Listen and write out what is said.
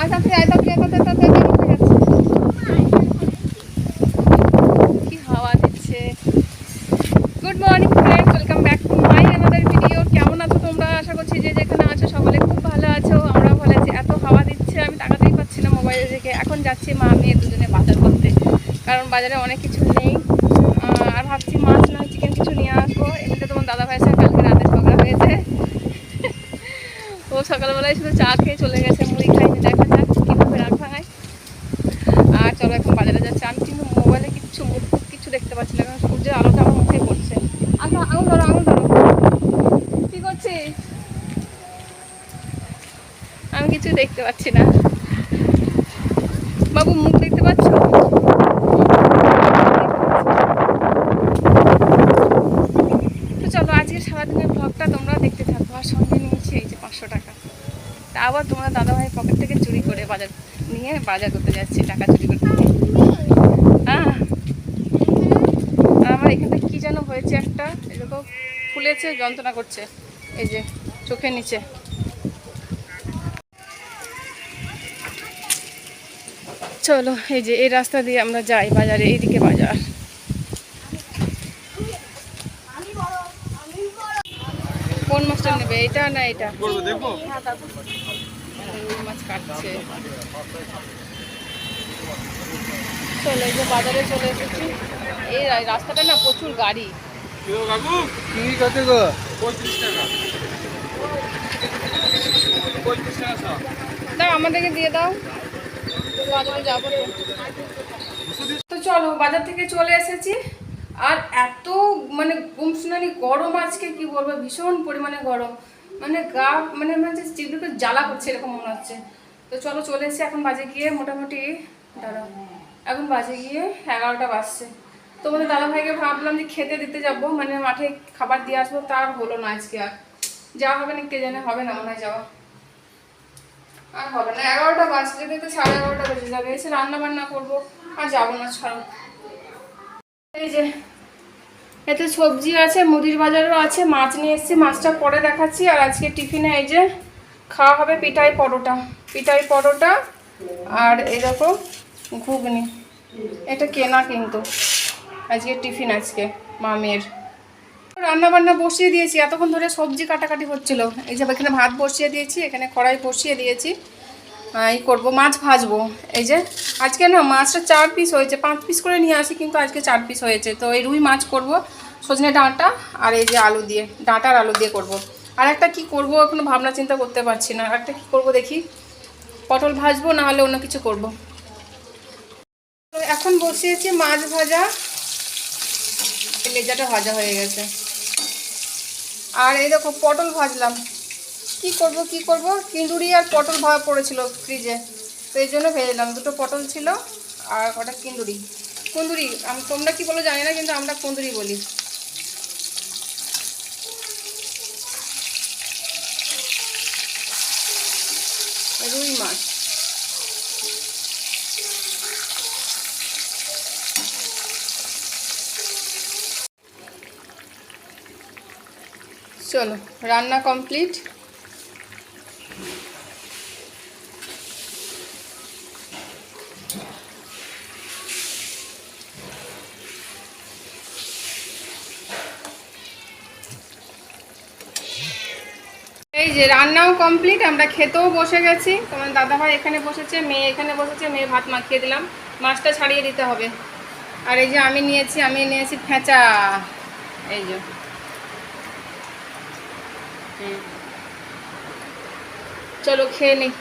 আর তাড়াতাড়ি আয় তাড়াতাড়ি আয়, তাড়াতাড়ি তাড়াতাড়ি উঠে যাচ্ছে কি হাওয়া দিচ্ছে। Good morning welcome back my another video কেমন আছো তোমরা? আশা করছি যে যেখানে আছো সকলে খুব ভালো আছো আমরাও ভালো আছি। এত হাওয়া দিচ্ছে আমি তাকাতেই পাচ্ছি না মোবাইলে দেখে এখন যাচ্ছি মা মেয়ে দুজনে বাজার করতে কারণ বাজারে অনেক কিছু নেই। আর ভাবছি মাছ না চিকেন কিছু নিয়ে আসব। এমনিতে তোমার দাদা ভাইয়ের সঙ্গে কালকে রাতে ঝগড়া হয়েছে। ও সকালবেলায় শুধু চা খেয়ে চলে গেছে মুড়ি খাইনি দেখা যাক কীভাবে রাগ ভাঙায় আর চলো এখন বাজারে যাচ্ছে আমি কিন্তু মোবাইলে কিচ্ছু মুখ টুখ কিচ্ছু দেখতে পাচ্ছি না কারণ সূর্যের আলোটা আমার মুখে পড়ছে আচ্ছা আঙুল ধরো আঙুল ধরো। কি করছিস? আমি কিছু দেখতে পাচ্ছি না। বাবু, মুখ দেখতে পাচ্ছ? তো চলো আজকে সারাদিনের ব্লগটা তোমরা দেখতে থাকো। আর সঙ্গে নিয়েছি এই যে পাঁচশো টাকা। তা আবার তোমরা দাদাভাই পকেট থেকে চুরি করে বাজার নিয়ে বাজার করতে যাচ্ছি, টাকা চুরি করতে হ্যাঁ আর আমার এখানে কি যেন হয়েছে একটা এরকম ফুলেছে যন্ত্রণা করছে। এই যে চোখের নিচে। চলো এই যে এই রাস্তা দিয়ে আমরা যাই বাজারে এইদিকে বাজার। কোন মাছটা নেবে? এটা না এটা? মাছ কাটছে। চলো এই যে বাজারে চলে এসেছি। এই রাস্তাটা না প্রচুর গাড়ি। কাকু? চিংড়ি কত গো? পঁয়ত্রিশ টাকা। পঁয়ত্রিশ টাকা সব। দাও আমাদেরকে দিয়ে দাও। বাজারে যাব তো। তো চলো বাজার থেকে চলে এসেছি। আর এত মানে গুমসুনানি গরম আজকে কি বলব ভীষণ পরিমাণে গরম। মানে গা মানে মানে চিবিকে জ্বালা করছে এরকম মনে হচ্ছে। তো চলো চলে এসেছি এখন বাজে গিয়ে মোটামুটি দাঁড়াও। এখন বাজে গিয়ে এগারোটা বাজছে। তোমাদের দাদা ভাইকে ভাবলাম যে খেতে দিতে যাব মানে মাঠে খাবার দিয়ে আসব, তার হলো না আজকে আর। যাওয়া হবে না কে জানে, হবে না মনে হয় যাওয়া। আর হবে না, এগারোটা বাজলে তো সাড়ে এগারোটা বেজে যাবে, এসে রান্না বান্না করব, আর যাব না ছাড়ো। এই যে, এতে সবজি আছে, মুদির বাজারও আছে, মাছ নিয়ে এসেছি, মাছটা পরে দেখাচ্ছি, আর আজকে টিফিনে এই যে খাওয়া হবে পিঠাই পরোটা। পিঠাই পরোটা আর এরকম ঘুগনি। এটা কেনা কিন্তু। আজকে টিফিন আজকে, মামের। রান্না বান্না বসিয়ে দিয়েছি, এতক্ষণ ধরে সবজি কাটাকাটি হচ্ছিল। এই যে এখানে ভাত বসিয়ে দিয়েছি, এখানে কড়াই বসিয়ে দিয়েছি। এই করব, মাছ ভাজবো। এই যে, আজকে না মাছটা চার পিস হয়েছে, পাঁচ পিস করে নিয়ে আসি, কিন্তু আজকে চার পিস হয়েছে। তো এই রুই মাছ করব, সজনে ডাঁটা আর এই যে আলু দিয়ে, ডাঁটার আলু দিয়ে করব। আর একটা কি করব, এখনও ভাবনা চিন্তা করতে পারছি না। একটা কি করব দেখি, পটল ভাজবো, না হলে অন্য কিছু করব। এখন বসিয়েছি মাছ ভাজা। লেজাটা ভাজা হয়ে গেছে। আর এই দেখো, পটল ভাজলাম। কি করব কি করব? কিন্দুরি আর পটল ভাজা পড়েছিল ফ্রিজে তো এই জন্য ভেজলাম দুটো পটল ছিল আর কটা কিন্দুরি। কুন্দুরি, আম- তোমরা কি বলো জানি না, কিন্তু আমরা কুন্দুরি বলি। রুই মাছ। চলো, রান্না কমপ্লিট এই যে রান্নাও কমপ্লিট আমরা খেতেও বসে গেছি। তোমার দাদাভাই এখানে বসেছে, মেয়ে এখানে বসেছে, মেয়ে ভাত মাখিয়ে দিলাম। মাছটা ছাড়িয়ে দিতে হবে। আর এই যে আমি নিয়েছি আমি নিয়েছি ফেঁচা। এই যে। হুম। চলো খেয়ে নিই